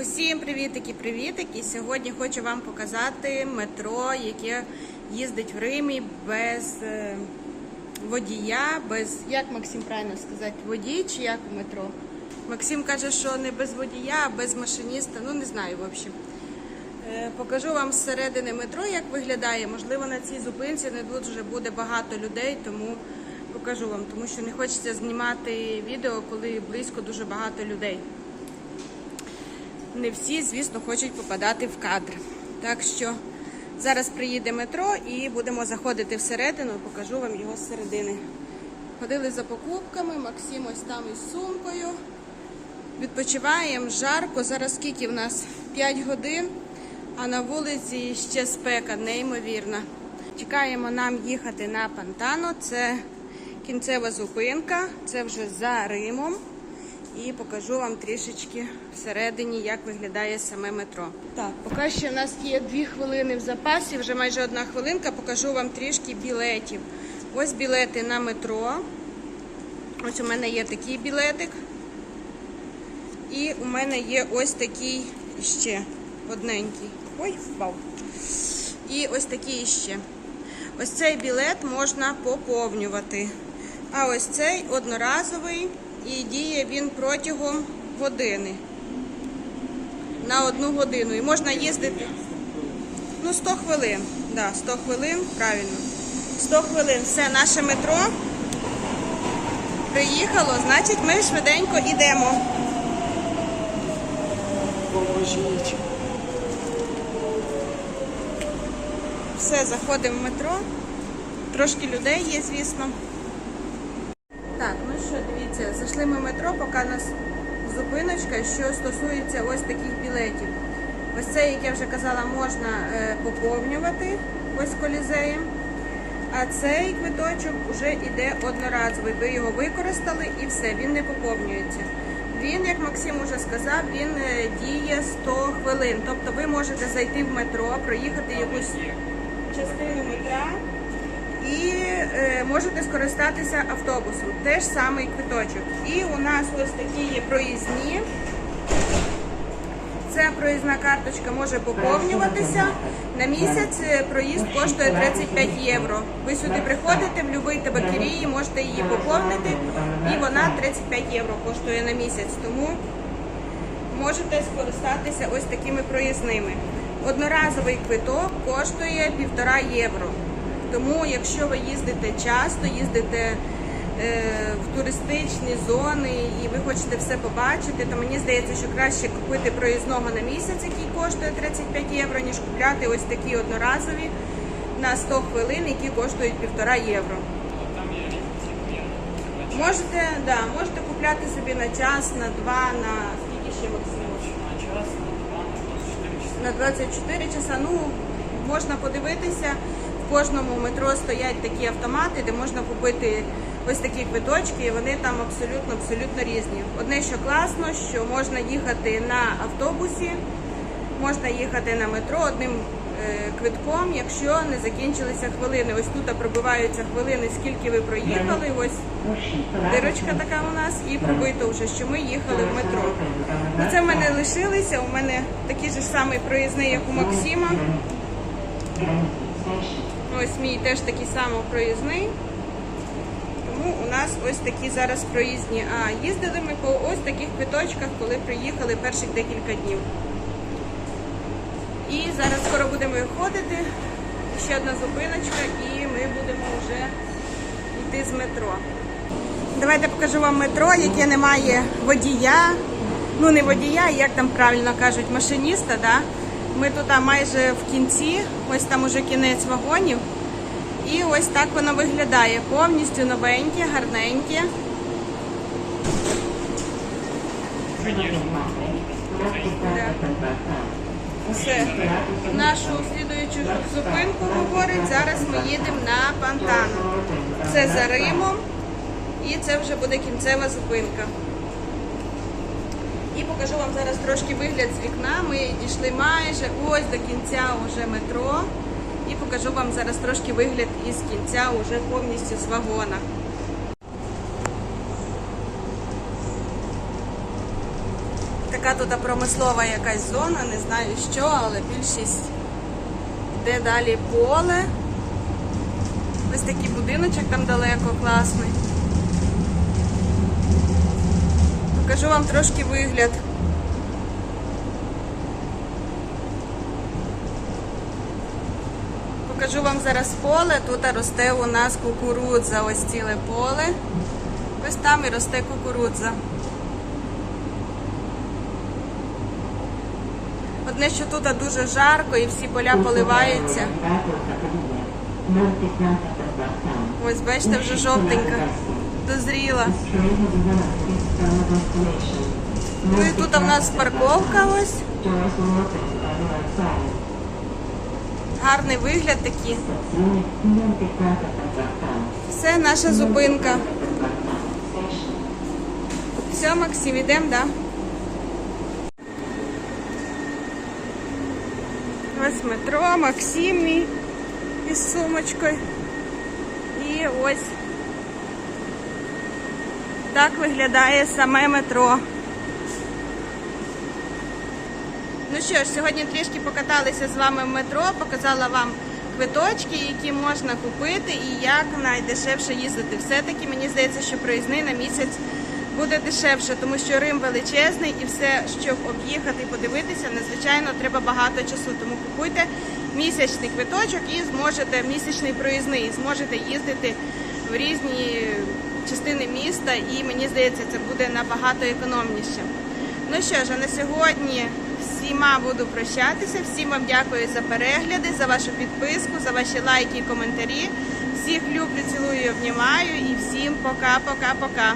Усім привітики, привітики! Сьогодні хочу вам показати метро, яке їздить в Римі без е, водія, без як Максим правильно сказати, водій чи як у метро? Максим каже, що не без водія, а без машиніста. Ну не знаю, в общем. Е, Покажу вам зсередини метро, як виглядає. Можливо, на цій зупинці не дуже буде багато людей, тому покажу вам, тому що не хочеться знімати відео, коли близько дуже багато людей. Не всі, звісно, хочуть попадати в кадр. Так що зараз приїде метро і будемо заходити всередину, покажу вам його зсередини. Ходили за покупками, Максим ось там із сумкою. Відпочиваємо жарко. Зараз скільки в нас? 5 годин, а на вулиці ще спека, неймовірна. Чекаємо нам їхати на Пантано. Це кінцева зупинка, це вже за Римом. І покажу вам трішечки всередині, як виглядає саме метро. Так, поки що в нас є дві хвилини в запасі, вже майже одна хвилинка. Покажу вам трішки білетів. Ось білети на метро. Ось у мене є такий білетик. І у мене є ось такий ще одненький. Ой, впав. І ось такий ще. Ось цей білет можна поповнювати. А ось цей одноразовий і діє він протягом години. На одну годину. І можна їздити. Ну, 100 хвилин. Да, 100 хвилин, правильно. 100 хвилин. Все, наше метро приїхало, значить ми швиденько йдемо. Поможіть. Все, заходимо в метро. Трошки людей є, звісно. Що, дивіться, зайшли ми метро, поки нас зупиночка, що стосується ось таких білетів. Ось цей, як я вже казала, можна е, поповнювати ось колізеєм. А цей квиточок вже йде одноразовий. Ви його використали і все, він не поповнюється. Він, як Максим уже сказав, він е, діє 100 хвилин. Тобто ви можете зайти в метро, проїхати якусь частину метра можете скористатися автобусом. Теж самий квиточок. І у нас ось такі є проїзні. Ця проїзна карточка може поповнюватися. На місяць е, проїзд коштує 35 євро. Ви сюди приходите в будь-якій табакерії, можете її поповнити, і вона 35 євро коштує на місяць. Тому можете скористатися ось такими проїзними. Одноразовий квиток коштує півтора євро. Тому, якщо ви їздите часто, їздите е, в туристичні зони і ви хочете все побачити, то мені здається, що краще купити проїзного на місяць, який коштує 35 євро, ніж купляти ось такі одноразові на 100 хвилин, які коштують півтора євро. Можете, да, можете купляти собі на час, на два, на скільки ще максимум? на 24 часа. Ну, можна подивитися. Кожному метро стоять такі автомати, де можна купити ось такі квиточки, і вони там абсолютно абсолютно різні. Одне, що класно, що можна їхати на автобусі, можна їхати на метро одним е, квитком, якщо не закінчилися хвилини. Ось тут пробиваються хвилини, скільки ви проїхали. Ось дирочка така у нас, і пробито вже, що ми їхали в метро. Ну, це в мене лишилися. У мене же ж самий проїзний, як у Максима. Ось мій теж такий самий проїзний. Тому у нас ось такі зараз проїзні. А їздили ми по ось таких квиточках, коли приїхали перших декілька днів. І зараз скоро будемо виходити. Ще одна зупиночка, і ми будемо вже йти з метро. Давайте покажу вам метро, яке не має водія. Ну, не водія, як там правильно кажуть, машиніста. Да? Ми тут майже в кінці, ось там уже кінець вагонів. І ось так воно виглядає. Повністю новеньке, гарненьке. Все. Нашу слідуючу зупинку говорить. Зараз ми їдемо на Пантано. Це за Римом. І це вже буде кінцева зупинка. І покажу вам зараз трошки вигляд з вікна. Ми дійшли майже ось до кінця уже метро. І покажу вам зараз трошки вигляд із кінця уже повністю з вагона. Така тут промислова якась зона, не знаю що, але більшість йде далі поле. Ось такий будиночок там далеко класний. Покажу вам трошки вигляд. Покажу вам зараз поле. Тут росте у нас кукурудза, ось ціле поле. Ось там і росте кукурудза. Одне, що тут дуже жарко і всі поля поливаються. Ось бачите, вже жовтенька, дозріла. Ну і тут у нас парковка ось. Гарний вигляд такий. Це наша зупинка. Все, Максим, йдемо, да? Ось метро, Максим мій із сумочкою. І ось так виглядає саме метро. Ну що ж, сьогодні трішки покаталися з вами в метро, показала вам квиточки, які можна купити і як найдешевше їздити. Все-таки мені здається, що проїзний на місяць буде дешевше, тому що Рим величезний і все, щоб об'їхати і подивитися, надзвичайно треба багато часу. Тому купуйте місячний квиточок і зможете місячний проїзний, і зможете їздити в різні частини міста, і мені здається, це буде набагато економніше. Ну що ж, а на сьогодні всіма буду прощатися. Всім вам дякую за перегляди, за вашу підписку, за ваші лайки і коментарі. Всіх люблю, цілую, обнімаю і всім пока-пока-пока.